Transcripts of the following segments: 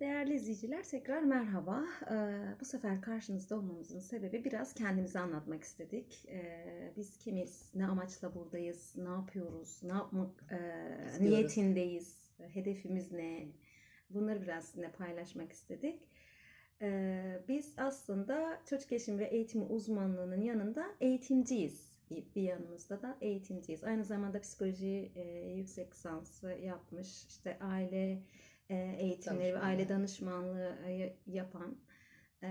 Değerli izleyiciler tekrar merhaba. Ee, bu sefer karşınızda olmamızın sebebi biraz kendimizi anlatmak istedik. Ee, biz kimiz, ne amaçla buradayız, ne yapıyoruz, ne yapmak e, İstiyoruz. niyetindeyiz, hedefimiz ne? Bunları biraz sizinle paylaşmak istedik. Ee, biz aslında çocuk gelişimi ve eğitimi uzmanlığının yanında eğitimciyiz. Bir, yanımızda da eğitimciyiz. Aynı zamanda psikoloji e, yüksek lisansı yapmış, işte aile eğitimleri ve aile danışmanlığı e, yapan e,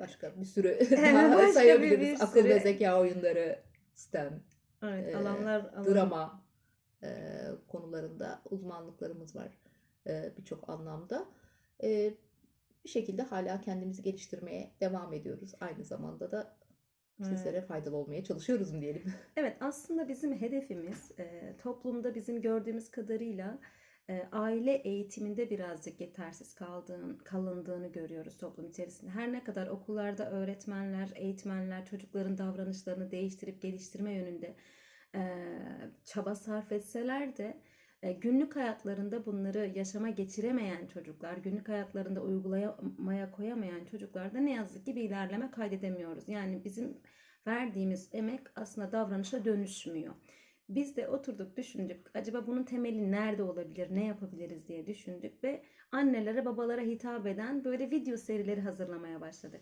Başka bir sürü daha bir- sayabiliriz. bir Akıl ve sürü- zeka oyunları, STEM, evet, e, alanlar, alan- drama e, konularında uzmanlıklarımız var e, birçok anlamda. E, bir şekilde hala kendimizi geliştirmeye devam ediyoruz. Aynı zamanda da sizlere faydalı olmaya çalışıyoruz mu diyelim. Evet aslında bizim hedefimiz e, toplumda bizim gördüğümüz kadarıyla e, aile eğitiminde birazcık yetersiz kaldığın, kalındığını görüyoruz toplum içerisinde. Her ne kadar okullarda öğretmenler, eğitmenler çocukların davranışlarını değiştirip geliştirme yönünde çaba sarf etseler de günlük hayatlarında bunları yaşama geçiremeyen çocuklar, günlük hayatlarında uygulamaya koyamayan çocuklarda ne yazık ki bir ilerleme kaydedemiyoruz. Yani bizim verdiğimiz emek aslında davranışa dönüşmüyor. Biz de oturduk düşündük. Acaba bunun temeli nerede olabilir? Ne yapabiliriz diye düşündük ve annelere, babalara hitap eden böyle video serileri hazırlamaya başladık.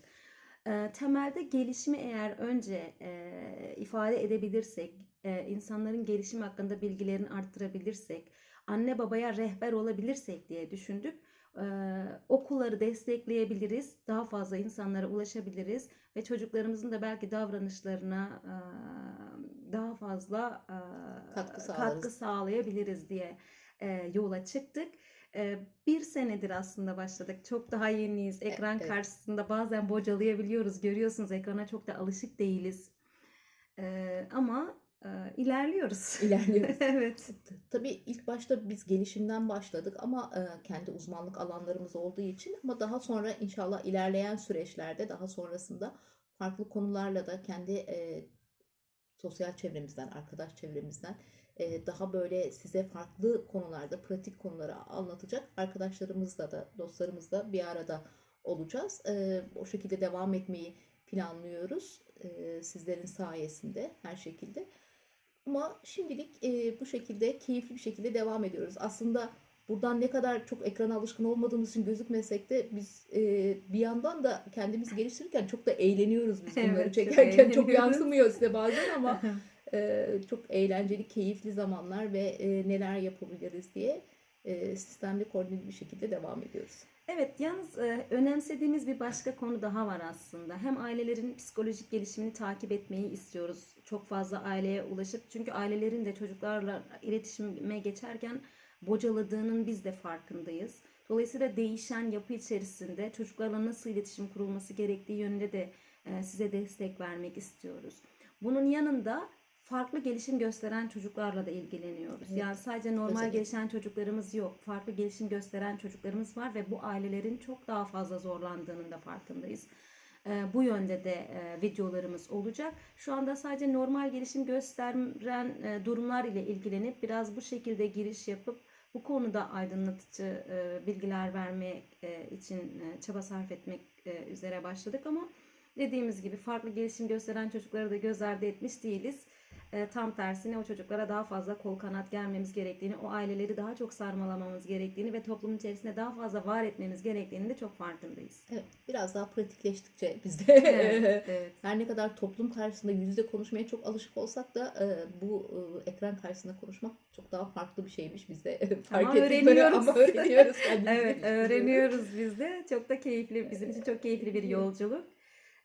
Ee, temelde gelişimi eğer önce e, ifade edebilirsek, e, insanların gelişimi hakkında bilgilerini arttırabilirsek, anne babaya rehber olabilirsek diye düşündük. Ee, okulları destekleyebiliriz, daha fazla insanlara ulaşabiliriz ve çocuklarımızın da belki davranışlarına e, daha fazla e, Katkı sağlarız. katkı sağlayabiliriz diye e, yola çıktık. E, Bir senedir aslında başladık. Çok daha yeniyiz. Ekran evet. karşısında bazen bocalayabiliyoruz. Görüyorsunuz ekrana çok da alışık değiliz. E, Ama e, ilerliyoruz. İlerliyoruz. evet. Tabii ilk başta biz gelişimden başladık ama kendi uzmanlık alanlarımız olduğu için ama daha sonra inşallah ilerleyen süreçlerde daha sonrasında farklı konularla da kendi e, sosyal çevremizden, arkadaş çevremizden e, daha böyle size farklı konularda, pratik konuları anlatacak arkadaşlarımızla da, dostlarımızla bir arada olacağız. E, o şekilde devam etmeyi planlıyoruz. E, sizlerin sayesinde her şekilde. Ama şimdilik e, bu şekilde keyifli bir şekilde devam ediyoruz. Aslında buradan ne kadar çok ekrana alışkın olmadığımız için gözükmesek de biz e, bir yandan da kendimizi geliştirirken çok da eğleniyoruz biz bunları Evet, çekerken. Çok, yansımıyor size bazen ama e, çok eğlenceli, keyifli zamanlar ve e, neler yapabiliriz diye e, sistemli koordineli bir şekilde devam ediyoruz. Evet, yalnız e, önemsediğimiz bir başka konu daha var aslında. Hem ailelerin psikolojik gelişimini takip etmeyi istiyoruz. Çok fazla aileye ulaşıp çünkü ailelerin de çocuklarla iletişime geçerken bocaladığının biz de farkındayız. Dolayısıyla değişen yapı içerisinde çocuklarla nasıl iletişim kurulması gerektiği yönünde de e, size destek vermek istiyoruz. Bunun yanında farklı gelişim gösteren çocuklarla da ilgileniyoruz. Evet. Yani sadece normal Özellikle. gelişen çocuklarımız yok. Farklı gelişim gösteren çocuklarımız var ve bu ailelerin çok daha fazla zorlandığının da farkındayız. Ee, bu yönde de e, videolarımız olacak. Şu anda sadece normal gelişim gösteren e, durumlar ile ilgilenip biraz bu şekilde giriş yapıp bu konuda aydınlatıcı e, bilgiler vermek e, için e, çaba sarf etmek e, üzere başladık ama dediğimiz gibi farklı gelişim gösteren çocukları da göz ardı etmiş değiliz. E, tam tersine o çocuklara daha fazla kol kanat gelmemiz gerektiğini, o aileleri daha çok sarmalamamız gerektiğini ve toplumun içerisinde daha fazla var etmemiz gerektiğini de çok farkındayız. Evet, biraz daha pratikleştikçe biz de Evet, evet. her ne kadar toplum karşısında yüz yüze konuşmaya çok alışık olsak da e, bu e, ekran karşısında konuşmak çok daha farklı bir şeymiş biz de fark Ama böyle öğreniyoruz. ama öğreniyoruz Evet öğreniyoruz biz de. Çok da keyifli, bizim için çok keyifli bir yolculuk.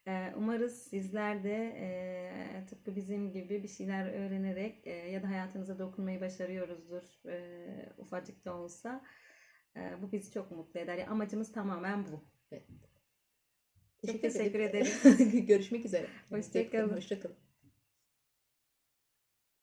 Ee, Umarız sizler de e, tıpkı bizim gibi bir şeyler öğrenerek e, ya da hayatınıza dokunmayı başarıyoruzdur e, ufacık da olsa. E, bu bizi çok mutlu eder. Yani amacımız tamamen bu. Çok teşekkür ederim. ederiz. Görüşmek üzere. Hoşça kalın. Hoşça kalın.